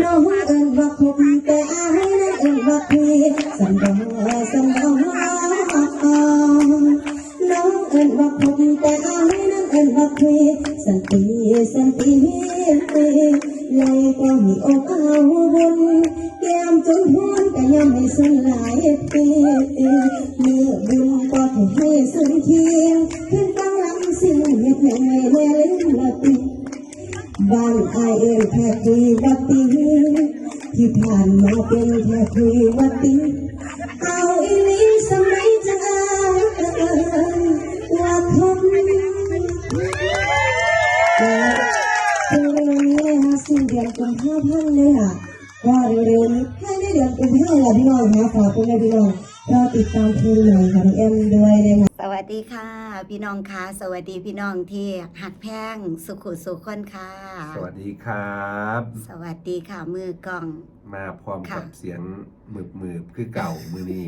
น้องเอิ้นว่าคบแต่อายนั้เอิ้นว่าคุยสันดองสันดองน้องเอิ้นว่าคบแต่อายนั้เอิ้นว่าคุยสันติสันติเลยก็มีอกเอาบุญแก้มจนหวนก็ยังไม่สลายปีเมื่อ คุยวัดตีเอาอีนี้สมัยจะอ่านว่าคงเร็วๆนี้นะคะสิ้นเดือนกุมภาพันธ์เลยค่ะก็เร็วๆนี้แค่ในเดือนกุมภาพันธ์ละพี่น้องค่ะฝากคุณแม่พี่น้องรอติดตามเพลงใหม่ของเอ็มด้วยนะคะ วัสดีค่ะ พี่น้องค่ะ สวัสดีพี่น้องที่หักแพงสุขุสุขคนค่ะ สวัสดีครับ สวัสดีค่ะ มือกล้อง มาพร้อมค่ะกับเสียงมืบมืบๆคือเก่ามือนี้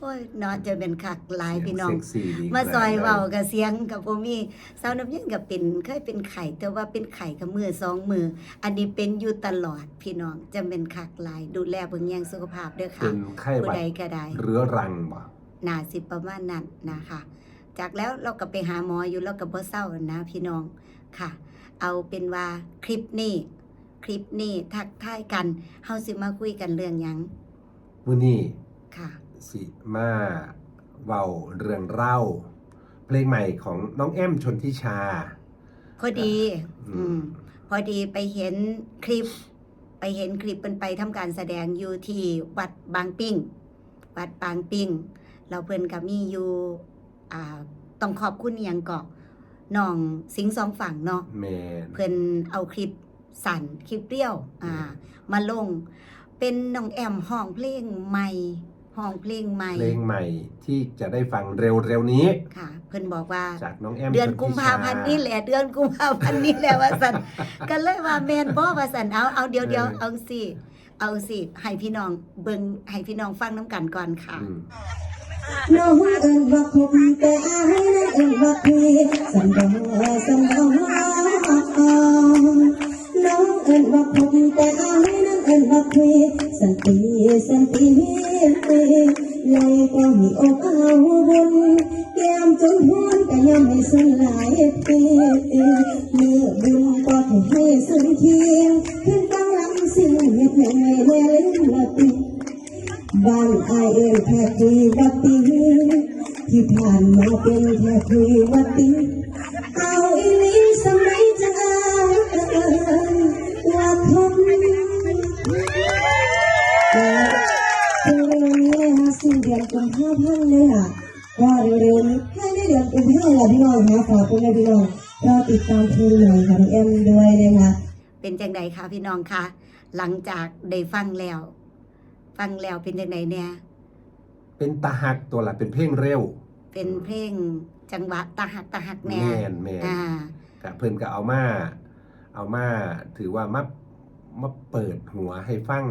โอ้ยเนอนจะเป็นคักหลายเสียพี่น้อง เซ็กซี่ดีมาซอยขนดเว้านั้นกับเสียงกับบ่มีสาวน้ำเย็นกับเป็นเคยเป็นไข่แต่ว่าเป็นไข่กับมือสองมือ อันนี้เป็นอยู่ตลอดพี่น้องจะเป็นคักหลาย ดูแลเบิ่งแยงสุขภาพเด้อเป็ค่ะนไข้หผู้วัดใดก็ได้เรื้อรังบ่น่าสิประมาณนั้นนะคะ จากแล้วเราก็ไปหาหมออยู่แล้วก็บ่เศร้านะพี่น้องค่ะ เอาเป็นว่าคลิปนี้ คลิปนี้ทักทายกันเฮาสิมาคุยกันเรื่องหยังมือนี้ค่ะ สิมาเว้าเรื่องเล่าเพลงใหม่ของน้องแอมชนทิชาพอดี อือืมมพอดีไปเห็นคลิป ไปเห็นคลิปเป็นไปทำการแสดงอยู่ที่วัดบางปิ้ง วัดบางปิ้ง เราเพิ่นก็มีอยู่ อ่าต้องขอบคุณอหยังเกาะน้องสิงห์สองฝั่งเนาะ แมน เพิ่นเอาคลิปสั่นคลิปเปรี้ยวอ่ามาลง เป็นน้องแอมห้องเพลงใหม่ห้องเพลงใหม่เพลงใหม่ที่จะได้ฟังเร็วๆนี้ ค่ะ เพิ่นบอกว่า จากน้องแอมเดือนชทิชกุมภาพันธ์นี่แหละเดือนกุมภาพันธ์นี่แหละว่าสันก็เลยว่าแมนบ่ว่าสันเอาเอาเดี๋ยวเดี๋ยวเอาสิเอาสิให้พี่น้องเบิ่งให้พี่น้องฟังน้ำกันก่อนค่ะ อืม น้องเอิ้นว่าคบแต่อายนั้นเอิ้นว่าคุยสันดองสันดองน้องเอิ้นว่าคบแต่อายนั้นเอิ้นว่าคุยสันติ บุญแก้มจนไม่สลายปีเอบุญก็ให้สุนเทียงแน่เล่นละติบ้านไอเอ็นแค่คุยวัดตีที่ผ่านมาเป็นแค่คุยวัดตีเอาอีนี้สมัยจะอ่านว่าคงเร็วๆนี้นะคะสิ้นเดือนกุมภาพันธ์เลยค่ะก็เร็วๆนี้แค่ในเดือนกุมภาพันธ์แหละพี่น้องค่ะฝากคุณแม่พี่น้องรอติดตามเพลงใหม่ของเอ็มด้วยนะคะเป็นจังใดคะพี่น้องคะหลังจากได้ฟังแล้ว ฟังแล้วเป็นจังใดเนี่ยเป็นตาหักตัวละเป็นเพลงเร็ว เป็นเพลงจังหวะตาหักตาหักแมแน่นแมนอ่ากับเพิ่นก็เอามา เอามาถือว่ามามาเปิดหัวให้ฟัง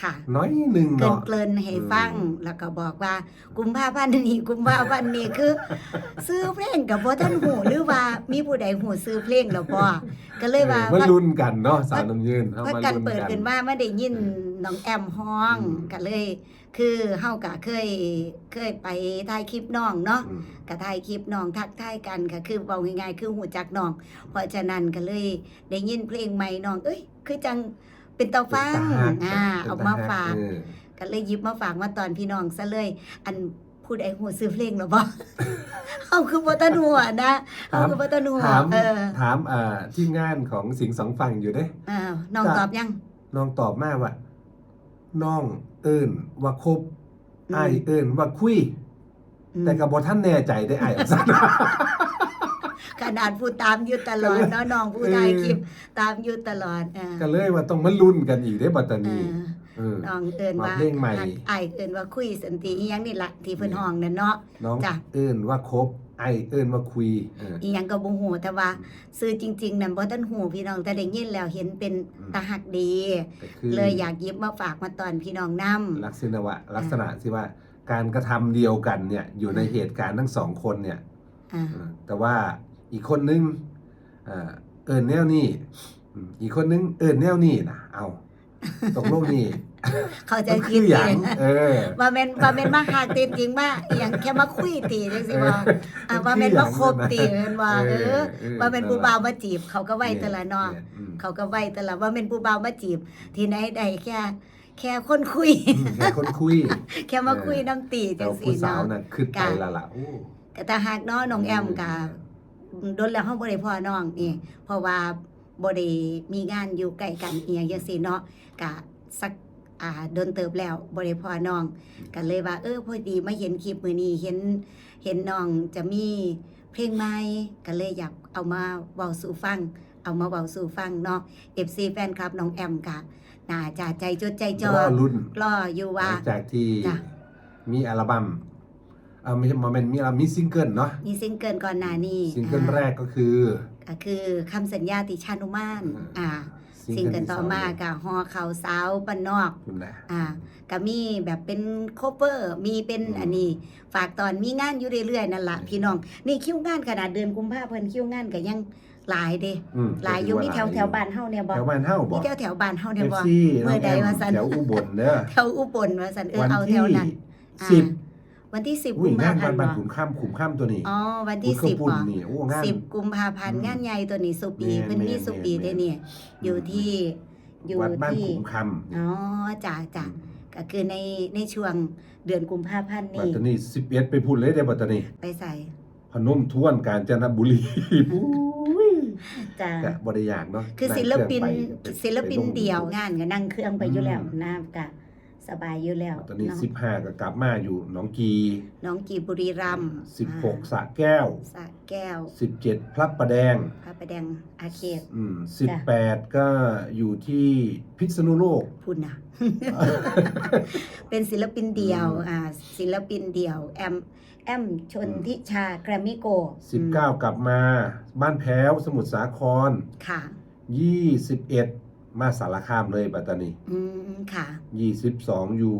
ค่ะ น้อยหนึ่งเกินเนาะ เกินให้ฟังอืมแล้วก็บอกว่า กุมภาพันธ์นี้กุมภาพันธ์นี้คือ ซื้อเพลงกับบ่ท่านหูหรือว่ามีผู้ใดหูซื้อเพลงแล้วบ่ก็เลยว่าออมาลุ้นกันเนาะสาวน้ำยืนเข้าว่ามาการลุ้นเปิดกันขึ้นมาไม่ได้ยินน้องแอมฮ้องอืม ก็เลย คือเฮาก็เคยเคยไปถ่ายคลิปน้องเนาะอืมก็ถ่ายคลิปน้องทักทายกันก็คือเว้าง่ายๆคือหูจักน้อง เพราะฉะนั้นก็เลยได้ยินเพลงใหม่น้อง เอ้ย คือจัง เป็นตาฟังเป็นตาฮักอ่าเป็นตเอามาฝากเออก็เลยหยิบมาฝากมาตอนพี่น้องซะเลย อันพูดไอ้หัวซื้อเพลงหรอบ่เอาคือบ่ตันหัวนะเอาคือบ่ตันหัวถามเออถามอ่าทีมงานของสิงห์สองฝั่งอยู่เด้อ้าวน้องตอบยังน้องตอบมาว่าน้องเอิ้นว่าคบอืมไอายเอิ้นว่าคุยอืมแต่กับบท่านแน่ใจได้ไอ้ายอักษร ขนาดพูดตามอยู่ตลอดเนาะน้องผู้ถ่ายคลิปตามอยู่ตลอดอ่าก็เลยว่าต้องมาลุ้นกันอีกได้บัตตาเอนีอเออ น้องเอิ้นว่าว่าเพลงใหม่หักอ้ายเอิ้นว่าคุยสันติอีหยังนี่ล่ะที่เพิ่นห้องนั่นเนาะ น้องจ้ะ เอิ้นว่าคบไอายเอิ้นว่าคุยเออ อีหยังก็บ่ฮู้แต่ว่าซื้อจริง ๆนั่นบ่ทันฮู้พี่น้องแต่ได้ยินแล้วเห็นเป็นอืม ตาหักดี ก็คือ เลยอยากหยิบมาฝากมาตอนพี่น้องนำลักษณะว่าลักษณะที่ว่าการกระทำเดียวกันเนี่ยอยู่ในเหตุการณ์ทั้งสองคนเนี่ยอ่า เออแต่ว่า อีกคนนึงเอ่อเอิญแนวนี่อืมอีกคนนึงเอิญแนวนี่นะเอาตกลงนี่เขาใจมันผิคืดอหยังเองเออว่าแม่นว่าแม่นมาหากตีนจริงมาอหย่างแค่มาคุยตีจังซี่บ่อ่าว่าแม่นมาคบตีแม่นว่าเออว่าเป็นผู้บ่าวมาจีบ เขาก็ไว้แต่ละเนาะยอืมเขาก็ไว้แต่ละว่าเป็นผู้บ่าวมาจีบ ที่ไหนได้แค่แค่คนคุยอืมแค่คนคุย แค่มาคุยน้ำตีแต่จังว่าสีผู้สาวเนาะน่ะขึ้นไปกะและล่ะโอ้ก็แต่หากเนาะน้องแอมกับ โดนแล้วเฮาบ่ได้พ่อน้องนี่เพราะว่าบ่ได้มีงานอยู่ใกล้กันอีหยังจังซี่เนาะก็สักอ่าโดนเติบแล้วบ่ได้พ่อน้องก็เลยว่า เออพอดีมาเห็นคลิปมื้อนี้เห็นเห็นน้องจะมีเพลงใหม่ก็เลยอยากเอามาเว้าสู่ฟัง เอามาเว้าสู่ฟังเนาะ FC แฟนคลับน้องแอมก็น่าจะใจจดใจจ่อรอรุ่น รออยู่หว่าลังจากที่จ้ะ มีอัลบั้มเออไม่ใช่มาเป็นมีอัลบั้มมีซิงเกิลเนาะมีซิงเกิลก่อนหน้านี้ซิงเกิลอ่าแรกก็คือก็คือคำสัญญาติชานุมานอืมอ่าซิงเกิลต่อมากับฮอเขาสาวบ้านนอก คุณนะ อ่าก็มีแบบเป็นโคเวอร์มีเป็นอืมอันนี้ ฝากตอนมีงานอยู่เรื่อยๆนั่นล่ะพี่น้อง นี่คิวงานขนาดเดือนกุมภาพันธ์คิวงานก็ยังหลายเด้อืมหลายอยู่มีแถวแถวบ้านเฮาเนี่ยบ่แถวบ้านเฮาบ่มีแถวแถวบ้านเฮาเอเนี่ยฟบ่ ซีเมื่อใดว่าซั่น แถวอุบลเด้อแถวอุบลว่าซั่นเออวันเอาแถที่วนั้นอ่าสิบ วันที่10อุ้กุยมงาภานพับ้านนธ์บ้านบ่ขุมข้ามขุมข้ามตัวนี้อ๋อวันที่อุ้ย10ข้าวปุ้นบ่นี่โอ้งาน สิบกุมภาพันธ์อืมงานใหญ่ตัวนี้สุปีแม่นเพิ่นมีแม่นสุปีแม่น ได้เนี่ย อยู่ที่อยู่วัดบ้านที่ขุมคำอ๋อจ้าจ้าก็คือในในช่วงเดือนกุมภาพันธ์บัตนี่ตานีสิบเอ็ดไปพูดเลยได้อบัตตานีไปใส่พนมทวนกาญจนบุรีจ้ากะบริยากเนาะคือนั่งศิลปินเครื่องไปศิลปินไปงเดี่ยวงานก็นั่งเครื่องไปอยู่แล้วอืม นะกะ สบายอยู่แล้วตอนนี้เนาะสิบห้าก็กลับมาอยู่หนองกีน้องกีบุรีรัมย์สิบหกอ่าสระแก้วสระแก้วสิบเจ็ดพระประแดงพระประแดงอาเขต อืมสิบแปดก็อยู่ที่พิษณุโลกพูดนะ เป็นศิลปินเดี่ยวอืม อ่าศิลปินเดี่ยวแอมแอมชนทิชาแกรมมี่โกสิบเก้ากลับมา บ้านแพ้วสมุทรสาครค่ะยี่สิบเอ็ด มาสารคามเลยปัตตานีอืมค่ะ ยี่สิบสองอยู่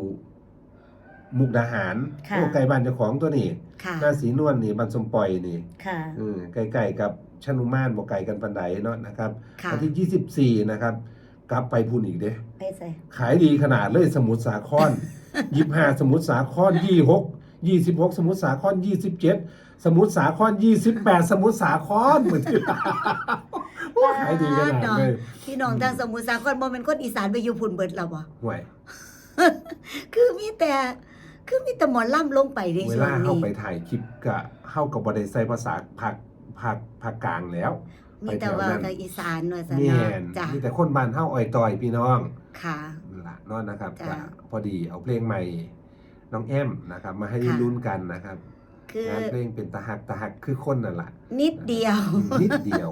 มุกดาหารค่ะ โอ้ไก่บ้านเจ้าของตัวนี้ค่ะหน้าสีนวลนี่บันสมปล่อยนี่ค่ะอืมใกล้ๆกับชนุมานบ่ไก่กันปันไดเนาะนะครับค่ะวันที่24นะครับ กลับไปพูนอีกเด้ ไปใส่ขายดีขนาดเลยสมุทรสาคร ยี่ห้าสมุทรสาครยี่หกยี่สิบหกสมุทรสาครยี่สิบเจ็ดสมุทรสาครยี่สิบแปดสมุทรสาครเหมือนที่โอ้ ขายดีขนาดเลยพี่น้องทางสมุทรสาครบ่แม่นคนอีสานไปอยู่พุ่นเบิดแล้วบ่ห่วยคือมีแต่คือมีแต่หมอล่ำลงไปในเวช่วลางเข้านี้ไปถ่ายคลิปกะเข้ากับบริษัทภาษาภาคภาคภาคกลางแล้วมีแต่ว่ากับอีสานว่าซั่นแม่เนาะนจ้ะมีแต่คนบ้านเฮาอ่อยต่อยพี่น้องค่ะนั่นละเนอนนะครับจ้ะ ก็พอดีเอาเพลงใหม่น้องแอมนะครับ มาให้ค่ะ ลุ้นกันนะครับ คือ งานเพลงเป็นตะหักตะหักคือคนนั่นแหละนิดเดียว นิดเดียว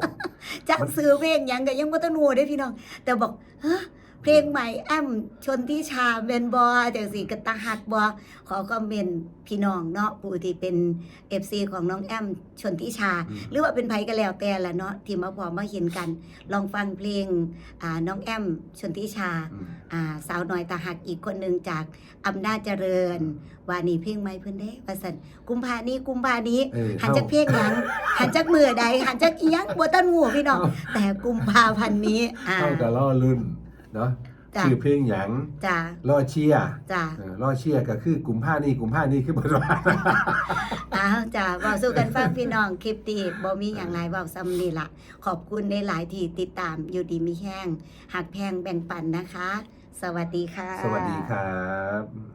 จักซื้อเพลงหยังก็ยังบ่ทันรู้เด้พี่น้อง แต่บอกฮะเพลงใหม่แอมชนทิชาแม่นบ่จังซี่ก็ตาหักบ่ขอคอมเมนต์พี่น้องเนาะผู้ที่เป็น FC ของน้องแอมชนทิชา อืม หรือว่าเป็นไผก็แล้วแต่ละเนาะที่มาพอมาเห็นกัน ลองฟังเพลงอ่าน้องแอมชนทิชา อืมอ่า สาวน้อยตาหักอีกคนหนึ่งจากอำนาจเจริญว่านี่เพลงใหม่เพิ่นเด้ว่าซั่นกุมภานี้กุมภานี้ เออหันจักเพลงหยัง หันจักมือใดหันจักอีหยังบ่ตันหูพี่น้องแต่กุมภาพันธ์นี้อ่าเข้ากับล่อรุ่นเนาะจ้ะชื่อเพลงหยังจ้าล่อเชียร์จ้าเออล่อเชียร์ก็คือกลุ่มผ้านี่กลุ่มผ้านี่คือบทบาทอ้าวจ้าเว้าสู้กันฟังพี่น้องคลิปตีบ่มีหยังหลายเว้าซ้ำนี่ล่ะ ขอบคุณในหลายๆที่ติดตามอยู่ดีมีแห้งหักแพงแบ่งปันนะคะ สวัสดีค่ะ สวัสดีครับ